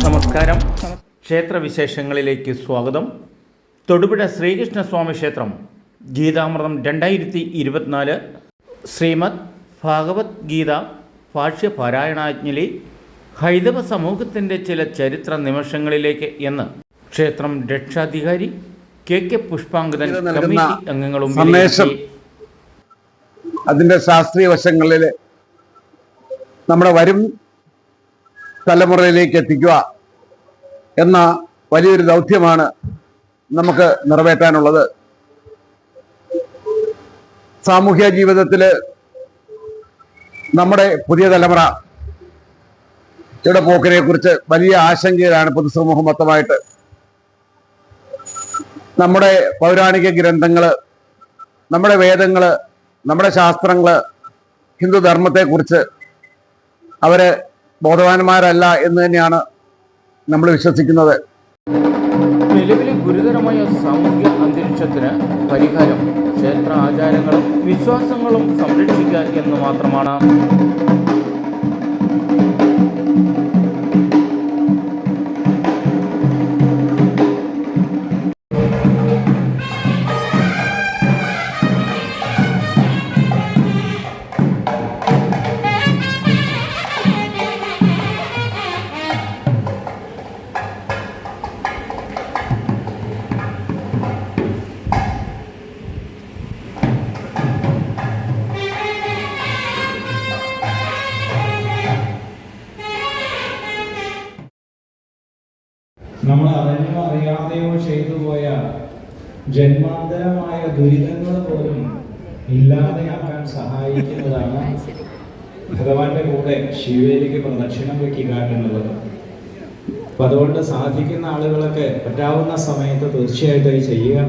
നമസ്കാരം. ക്ഷേത്ര വിശേഷങ്ങളിലേക്ക് സ്വാഗതം. തൊടുപുഴ ശ്രീകൃഷ്ണസ്വാമി ക്ഷേത്രം ഗീതാമൃതം രണ്ടായിരത്തി ഇരുപത്തിനാല് ശ്രീമദ് ഭാഗവത്ഗീത ഗീത ഭാഷ്യ പാരായണാജ്ഞലി ഹൈദവ സമൂഹത്തിന്റെ ചില ചരിത്ര നിമിഷങ്ങളിലേക്ക് എന്ന് ക്ഷേത്രം രക്ഷാധികാരി കെ കെ പുഷ്പാങ്കുതൻ കമ്മിറ്റി അംഗങ്ങളും. അതിന്റെ ശാസ്ത്രീയ വശങ്ങളിൽ നമ്മുടെ വരും തലമുറയിലേക്ക് എത്തിക്കുക എന്ന വലിയൊരു ദൗത്യമാണ് നമുക്ക് നിറവേറ്റാനുള്ളത്. സാമൂഹ്യ ജീവിതത്തിൽ നമ്മുടെ പുതിയ തലമുറ യുടെ പോക്കിനെ കുറിച്ച് വലിയ ആശങ്കയിലാണ് പൊതുസമൂഹം മൊത്തമായിട്ട് നമ്മുടെ പൗരാണിക ഗ്രന്ഥങ്ങൾ നമ്മുടെ വേദങ്ങൾ നമ്മുടെ ശാസ്ത്രങ്ങൾ ഹിന്ദു ധർമ്മത്തെക്കുറിച്ച് അവർ ബോധവാന്മാരല്ല എന്ന് തന്നെയാണ് നമ്മൾ വിശ്വസിക്കുന്നത്. നിലവിലെ ഗുരുതരമായ സാമൂഹ്യ അന്തരീക്ഷത്തിന് പരിഹാരം ക്ഷേത്ര ആചാരങ്ങളും വിശ്വാസങ്ങളും സംരക്ഷിക്കുക എന്ന് മാത്രമാണ്. നമ്മൾ അറിഞ്ഞോ അറിയാതെയോ ചെയ്തു പോയ ജന്മാന്തരമായ ദുരിതങ്ങൾ പോലും ഇല്ലാതെയാക്കാൻ സഹായിക്കുന്നതാണ് ഭഗവാന്റെ കൂടെ ശിവേലിക്ക് പ്രദക്ഷിണം വെക്കുക എന്നുള്ളത് അപ്പൊ അതുകൊണ്ട് സാധിക്കുന്ന ആളുകളൊക്കെ പറ്റാവുന്ന സമയത്ത് തീർച്ചയായിട്ടും അത് ചെയ്യുക.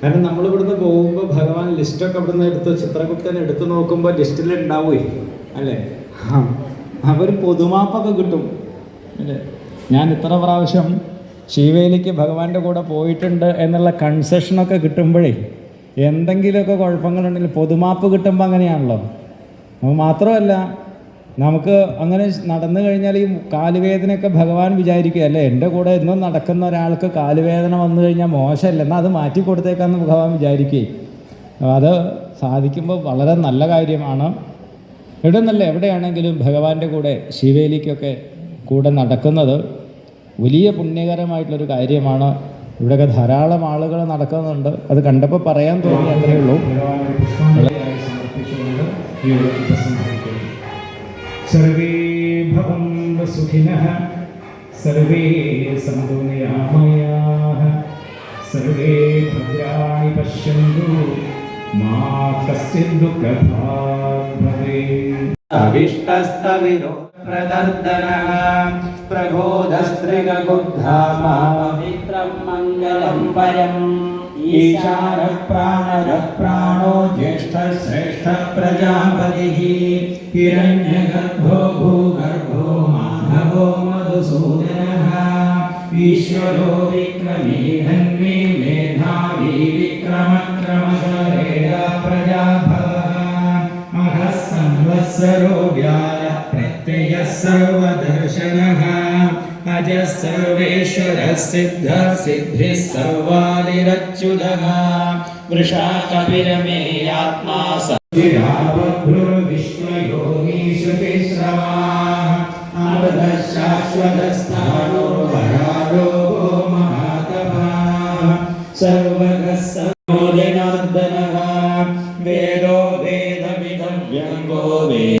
കാരണം നമ്മൾ ഇവിടുന്ന് പോകുമ്പോൾ ഭഗവാൻ ലിസ്റ്റൊക്കെ ഇവിടുന്ന് എടുത്ത് ചിത്രഗുപ്തൻ എടുത്തു നോക്കുമ്പോൾ ലിസ്റ്റിൽ ഉണ്ടാവുകയും അല്ലേ അവർ പൊതുമാപ്പൊക്കെ കിട്ടും അല്ലേ? ഞാൻ ഇത്ര പ്രാവശ്യം ശിവേലിക്ക് ഭഗവാന്റെ കൂടെ പോയിട്ടുണ്ട് എന്നുള്ള കൺസെഷനൊക്കെ കിട്ടുമ്പോഴേ എന്തെങ്കിലുമൊക്കെ കുഴപ്പങ്ങളുണ്ടെങ്കിൽ പൊതുമാപ്പ് കിട്ടുമ്പോൾ അങ്ങനെയാണല്ലോ. മാത്രമല്ല നമുക്ക് അങ്ങനെ നടന്നു കഴിഞ്ഞാൽ ഈ കാലുവേദനയൊക്കെ ഭഗവാൻ വിചാരിക്കുക അല്ലേ എന്റെ കൂടെ ഇന്നും നടക്കുന്ന ഒരാൾക്ക് കാലുവേദന വന്നു കഴിഞ്ഞാൽ മോശമല്ല? എന്നാൽ അത് മാറ്റി കൊടുത്തേക്കാന്ന് ഭഗവാൻ വിചാരിക്കുകയും അത് സാധിക്കുമ്പോൾ വളരെ നല്ല കാര്യമാണ്. ഇവിടെ നിന്നല്ല എവിടെയാണെങ്കിലും ഭഗവാന്റെ കൂടെ ശിവേലിക്കൊക്കെ കൂടെ നടക്കുന്നത് വലിയ പുണ്യകരമായിട്ടുള്ളൊരു കാര്യമാണ്. ഇവിടെയൊക്കെ ധാരാളം ആളുകൾ നടക്കുന്നുണ്ട്. അത് കണ്ടപ്പോൾ പറയാൻ തോന്നി അത്രയേ ഉള്ളൂ. സർവേ സർവേ प्रदर्दनः प्रबोधस्त्रिगुद्धामा पवित्रं मङ्गलं परम् ईशानः प्राणरः प्राणो ज्येष्ठः श्रेष्ठः प्रजापतिः हिरण्यगर्भो भूगर्भो माधवो मधुसूदनः ईश्वरो विक्रमी अजः सर्वेश्वरः सिद्धः सिद्धिः सर्वादिरच्युतः वृषा कपिरमेयात्मा श्रुतिश्रवाः अमृतः शाश्वतस्थानो वरारो महातपः सर्वगः सर्वोजनार्दनः वेदो वेदमिदव्यङ्गो वेदवपुङ्गवकेतनते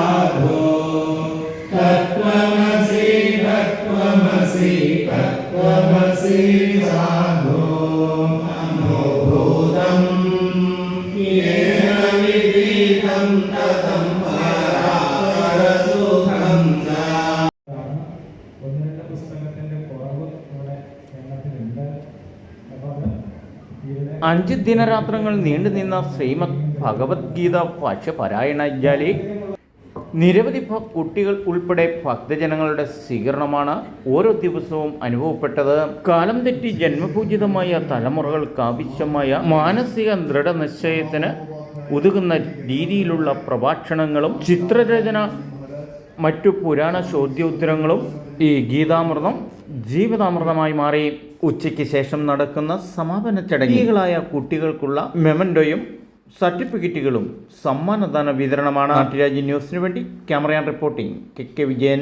അഞ്ച് ദിനരാത്രങ്ങൾ നീണ്ടുനിന്ന ശ്രീമദ് ഭഗവത്ഗീത ഭാഷ്യപാരായണജാലി നിരവധി കുട്ടികൾ ഉൾപ്പെടെ ഭക്തജനങ്ങളുടെ സ്വീകരണമാണ് ഓരോ ദിവസവും അനുഭവപ്പെട്ടത്. കാലം തെറ്റി ജന്മപൂജിതമായ തലമുറകൾക്ക് ആവശ്യമായ മാനസിക ദൃഢനിശ്ചയത്തിന് ഉതകുന്ന രീതിയിലുള്ള പ്രഭാഷണങ്ങളും ചിത്രരചന മറ്റു പുരാണ ചോദ്യോത്തരങ്ങളും ഈ ഗീതാമൃതം ജീവിതാമൃതമായി മാറി. ഉച്ചയ്ക്ക് ശേഷം നടക്കുന്ന സമാപന ചടങ്ങുകളായ കുട്ടികൾക്കുള്ള മെമൻഡോയും സർട്ടിഫിക്കറ്റുകളും സമ്മാനദാന വിതരണമാണ് നാട്ടുരാജ്യ ന്യൂസിനു വേണ്ടി ക്യാമറയാൻ റിപ്പോർട്ടിംഗ് കെ കെ വിജയൻ.